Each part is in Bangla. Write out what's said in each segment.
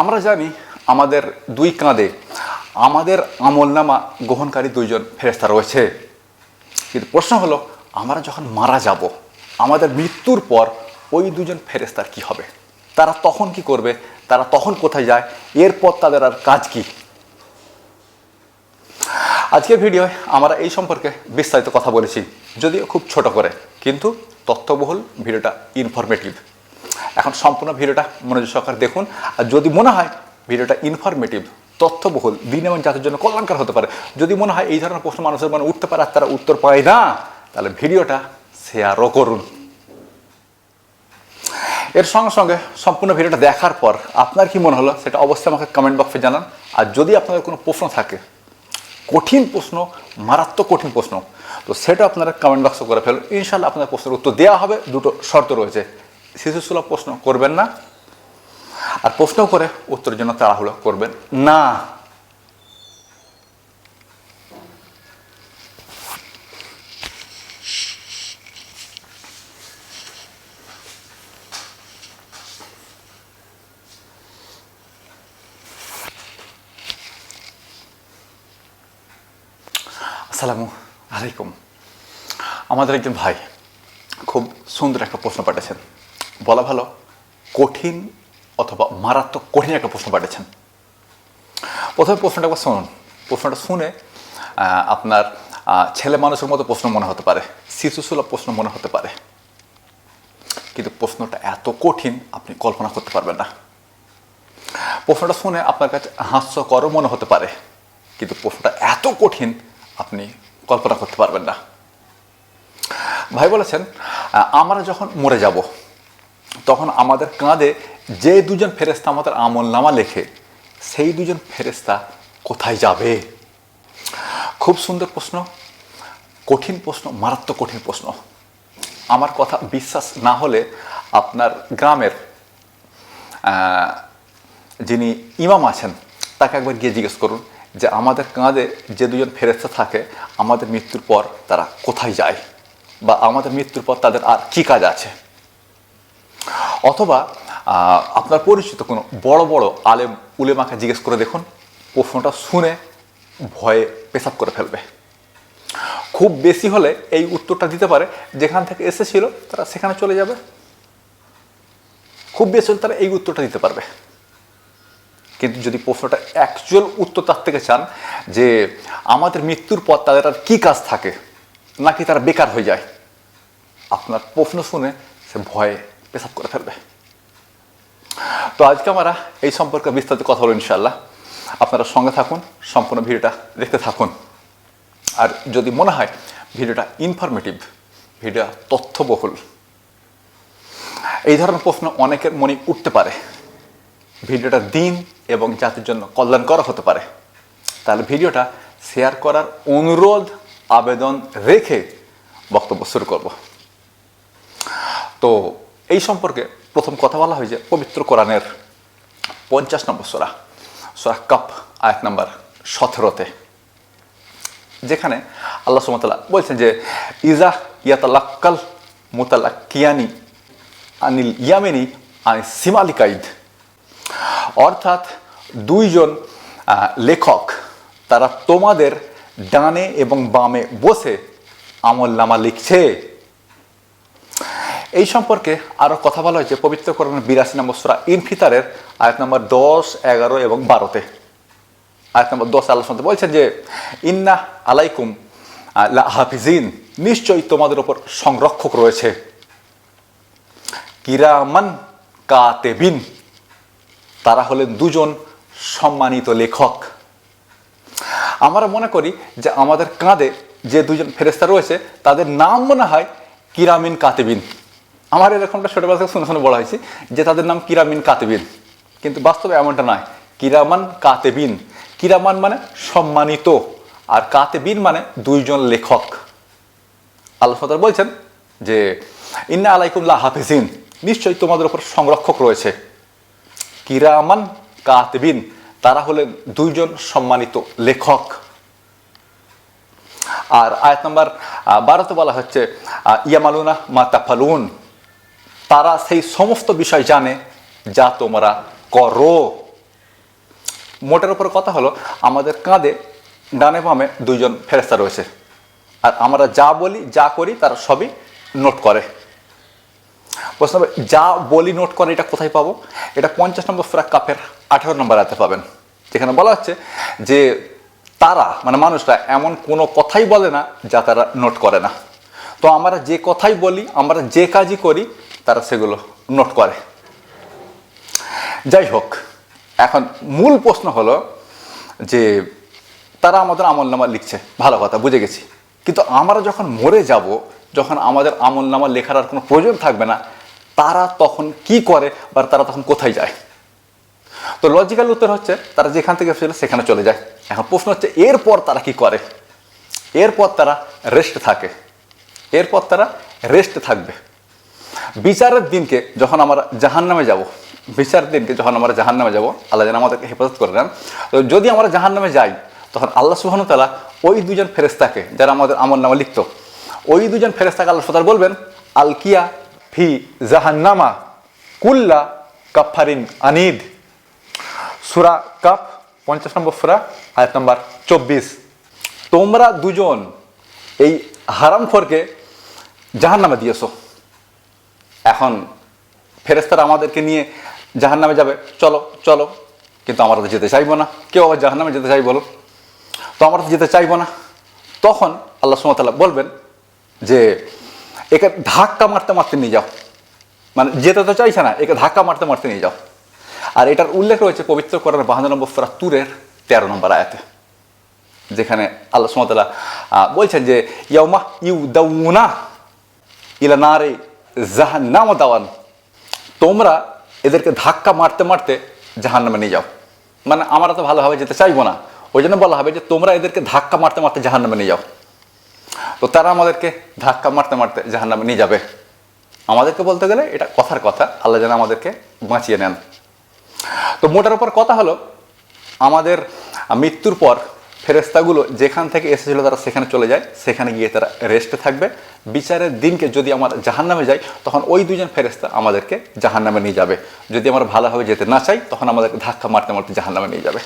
আমরা জানি আমাদের দুই কাঁধে আমাদের আমলনামা গ্রহণকারী দুইজন ফেরেস্তা রয়েছে। কিন্তু প্রশ্ন হলো, আমরা যখন মারা যাব, আমাদের মৃত্যুর পর ওই দুজন ফেরেস্তার কি হবে? তারা তখন কি করবে? তারা তখন কোথায় যায়? এরপর তাদের আর কাজ কি? আজকের ভিডিওয় আমরা এই সম্পর্কে বিস্তারিত কথা বলেছি, যদিও খুব ছোট করে। কিন্তু তথ্যবহুল, ভিডিওটা ইনফরমেটিভ এখন সম্পূর্ণ ভিডিওটা মনোযোগ সহকারে দেখুন। আর যদি মনে হয় ভিডিওটা ইনফরমেটিভ তথ্যবহুল, দিন এবং জাতির জন্য কল্যাণকর হতে পারে, যদি মনে হয় এই ধরনের প্রশ্ন মানুষের মনে উঠতে পারে আর তারা উত্তর পায় না, তাহলে ভিডিওটা শেয়ারও করুন। এর সঙ্গে সঙ্গে সম্পূর্ণ ভিডিওটা দেখার পর আপনার কি মনে হলো সেটা অবশ্যই আমাকে কমেন্ট বক্সে জানান। আর যদি আপনাদের কোনো প্রশ্ন থাকে, কঠিন প্রশ্ন, মারাত্মক কঠিন প্রশ্ন, তো সেটা আপনারা কমেন্ট বক্সে করে ফেলুন। ইনশাল্লাহ আপনার প্রশ্নের উত্তর দেওয়া হবে। দুটো শর্ত রয়েছে। শিশুসুলভ প্রশ্ন করবেন না। আর প্রশ্ন করে উত্তরের জন্য তাড়াহুড়ো করবেন না। আসসালামু আলাইকুম। আমাদের একজন ভাই খুব সুন্দর একটা প্রশ্ন পাঠিয়েছেন বলা ভালো, কঠিন অথবা মারাত্মক কঠিন একটা প্রশ্ন পাঠিয়েছেন। প্রথমে প্রশ্নটা একবার শুনুন। প্রশ্নটা শুনে আপনার ছেলে মানুষের মতো প্রশ্ন মনে হতে পারে, শিশুসুলভ প্রশ্ন মনে হতে পারে। কিন্তু প্রশ্নটা এত কঠিন, আপনি কল্পনা করতে পারবেন না। প্রশ্নটা শুনে আপনার কাছে হাস্যকরও মনে হতে পারে, কিন্তু প্রশ্নটা এত কঠিন, আপনি কল্পনা করতে পারবেন না। ভাই বলেছেন আমরা যখন মরে যাব তখন আমাদের কাঁধে যে দুজন ফেরেস্তা আমাদের আমল নামা লেখে, সেই দুজন ফেরেস্তা কোথায় যাবে? খুব সুন্দর প্রশ্ন, কঠিন প্রশ্ন, মারাত্মক কঠিন প্রশ্ন। আমার কথা বিশ্বাস না হলে আপনার গ্রামের যিনি ইমাম আছেন, তাকে একবার গিয়ে জিজ্ঞেস করুন যে আমাদের কাঁধে যে দুজন ফেরেস্তা থাকে, আমাদের মৃত্যুর পর তারা কোথায় যায়? বা আমাদের মৃত্যুর পর তাদের আর কি কাজ আছে? অথবা আপনার পরিচিত কোনো বড় বড় আলেম উলেমাকে জিজ্ঞেস করে দেখুন প্রশ্নটা শুনে ভয়ে পেশাব করে ফেলবে। খুব বেশি হলে এই উত্তরটা দিতে পারে, যেখান থেকে এসেছিল তারা সেখানে চলে যাবে। খুব বেশি হলে তারা এই উত্তরটা দিতে পারবে। কিন্তু যদি প্রশ্নটা অ্যাকচুয়াল উত্তর তার থেকে চান, যে আমাদের মৃত্যুর পর তাদের আর কী কাজ থাকে, নাকি তারা বেকার হয়ে যায়, আপনার প্রশ্ন শুনে সে ভয়ে পেশাব করে ফেলবে। তো আজকে আমরা এই সম্পর্কে বিস্তারিত কথা বলব ইনশাল্লাহ আপনারা সঙ্গে থাকুন, সম্পূর্ণ ভিডিওটা দেখতে থাকুন। আর যদি মনে হয় ভিডিওটা ইনফরমেটিভ ভিডিও তথ্যবহুল, এই ধরনের প্রশ্ন অনেকের মনে উঠতে পারে। ভিডিওটা দিন এবং জাতির জন্য কল্যাণ করা হতে পারে। তাহলে ভিডিওটা শেয়ার করার অনুরোধ, আবেদন রেখে বক্তব্য শুরু করব। তো এই সম্পর্কে প্রথম কথা বলা হয় যে পবিত্র কোরআনের পঞ্চাশ নম্বর সোরা সোরা কাপ আয়াত নাম্বার সতেরোতে, যেখানে আল্লাহ সুমতাল্লাহ বলছেন যে ইজা ইয়াতালাক্কাল মুতালাক্কিয়ানি আনিল ইয়ামেনি আনি সিমালিকাইদ। অর্থাৎ দুইজন লেখক, তারা তোমাদের ডানে এবং বামে বসে আমল নামা লিখছে। এই সম্পর্কে আরও কথা বলা হয়েছে পবিত্র করণের বিরাশি নম্বর সুরা ইনফিতারের আয়াত নম্বর দশ, এগারো এবং বারোতে। আয়াত নম্বর দশ আল্লাহ আলোচনাতে বলছেন যে, ইন্না আলাইকুম লা হাফিজিন নিশ্চয়ই তোমাদের ওপর সংরক্ষক রয়েছে। কিরামান কাতেবিন, তারা হলেন দুজন সম্মানিত লেখক। আমরা মনে করি যে আমাদের কাঁধে যে দুজন ফেরেস্তা রয়েছে, তাদের নাম মনে হয় কিরামিন কাতেবিন। আমার এরকমটা ছোটবেলা থেকে শুনে শুনে বলা হয়েছে যে তাদের নাম কিরামিন কাতেবিন। কিন্তু বাস্তবে এমনটা নয়। কিরামান কাতেবিন। কিরামান মানে সম্মানিত আর কাতেবিন মানে দুইজন লেখক। আল্লাহ ফাদার বলছেন যে, ইন্না আলাইকুল্লাহ হাফিজিন। নিশ্চয়ই তোমাদের উপর সংরক্ষক রয়েছে। কিরামান কাতবিন, তারা হলেন দুইজন সম্মানিত লেখক। আর আয়াত নম্বর বারোতে বলা হচ্ছে ইয়ামালুনা মা তাফালুন। তারা সেই সমস্ত বিষয় জানে যা তোমরা করো। মোটের উপর কথা হলো, আমাদের কাঁধে, ডানে বামে দুইজন ফেরেস্তা রয়েছে। আর আমরা যা বলি, যা করি, তারা সবই নোট করে। প্রশ্ন হবে, যা বলি, নোট করে, এটা কোথায় পাবো? এটা পঞ্চাশ নম্বর ফ্রাক কাপের আঠেরো নম্বর রাতে পাবেন। যেখানে বলা হচ্ছে যে, তারা মানে মানুষরা, এমন কোনো কথাই বলে না যা তারা নোট করে না। তো আমরা যে কথাই বলি, আমরা যে কাজই করি তারা সেগুলো নোট করে। যাই হোক, এখন মূল প্রশ্ন হলো যে তারা আমাদের আমল নামা লিখছে, ভালো কথা, বুঝে গেছি। কিন্তু আমরা যখন মরে যাব, যখন আমাদের আমল নামা লেখার আর কোনো প্রয়োজন থাকবে না, তারা তখন কি করে বা তারা তখন কোথায় যায়? তো লজিক্যাল উত্তর হচ্ছে, তারা যেখান থেকে এসেছিল সেখানে চলে যায়। এখন প্রশ্ন হচ্ছে, এরপর তারা কি করে? এরপর তারা রেস্ট থাকে। এরপর তারা রেস্ট থাকবে। বিচারের দিনকে যখন আমরা জাহান নামে যাব, বিচারের দিনকে যখন আমরা জাহান নামে যাব, আল্লাহ যেন আমাদেরকে হেফাজত করে নেন তো যদি আমরা জাহান নামে যাই, তখন আল্লাহ সুহানুতালা ওই দুজন ফেরেস্তাকে যারা আমাদের আমল নামে লিখতো, ওই দুজন ফেরেস্তাকে আল্লাহ সুতার বলবেন, আলকিয়া ফি জাহান্নামা কুল্লা কাফারিন আনিদ। সুরা কাপ পঞ্চাশ নম্বর সুরা, আয়াত নম্বর চব্বিশ। তোমরা দুজন এই হারামখোরকে জাহান নামে দিয়েছ। এখন ফেরেস্তারা আমাদেরকে নিয়ে জাহান নামে যাবে। চলো চলো। কিন্তু আমরা তো যেতে চাইব না। কেউ আবার জাহান নামে যেতে চাই বলো? তো আমরা তো যেতে চাইব না। তখন আল্লাহ সুমতাল্লাহ বলবেন যে, একে ধাক্কা মারতে মারতে নিয়ে যাও। মানে যেতে তো চাইছে না, একে ধাক্কা মারতে মারতে নিয়ে যাও। আর এটার উল্লেখ রয়েছে পবিত্র করার বাহান্ন নম্বর ফেরা তুরের তেরো নম্বর আয়াতে। যেখানে আল্লাহ সুমতাল্লাহ বলছেন যে, ইয়াউমা ইউ দাউনা ইলা নারে জাহান্নাম দাওয়ান। তোমরা এদেরকে ধাক্কা মারতে মারতে জাহান্নামে নিয়ে যাও। মানে আমরা তো ভালোভাবে যেতে চাইব না। ওই জন্য বলা হবে যে, তোমরা এদেরকে ধাক্কা মারতে মারতে জাহান্নামে নিয়ে যাও। তো তারা আমাদেরকে ধাক্কা মারতে মারতে জাহান্নামে নিয়ে যাবে। আমাদেরকে বলতে গেলে এটা কথার কথা। আল্লাহ যেন আমাদেরকে বাঁচিয়ে নেন। তো মোটার উপর কথা হলো, আমাদের মৃত্যুর পর ফেরেস্তাগুলো যেখান থেকে এসেছিল তারা সেখানে চলে যায়, সেখানে গিয়ে তারা রেস্টে থাকবে। বিচারের দিনকে যদি আমার জাহান নামে যাই, তখন ওই দুজন ফেরেস্তা আমাদেরকে জাহান নামে নিয়ে যাবে। যদি আমরা ভালোভাবে যেতে না চাই, তখন আমাদেরকে ধাক্কা মারতে মারতে জাহান নামে নিয়ে যাবে।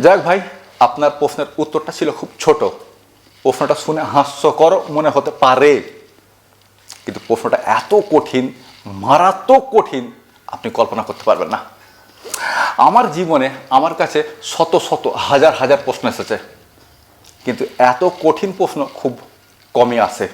যাক ভাই, আপনার প্রশ্নের উত্তরটা ছিল খুব ছোট। প্রশ্নটা শুনে হাস্যকর মনে হতে পারে। কিন্তু প্রশ্নটা এত কঠিন, মারাত্মক কঠিন, আপনি কল্পনা করতে পারবেন না। আমার জীবনে আমার কাছে শত শত হাজার হাজার প্রশ্ন এসেছে, কিন্তু এত কঠিন প্রশ্ন খুব কমই আসে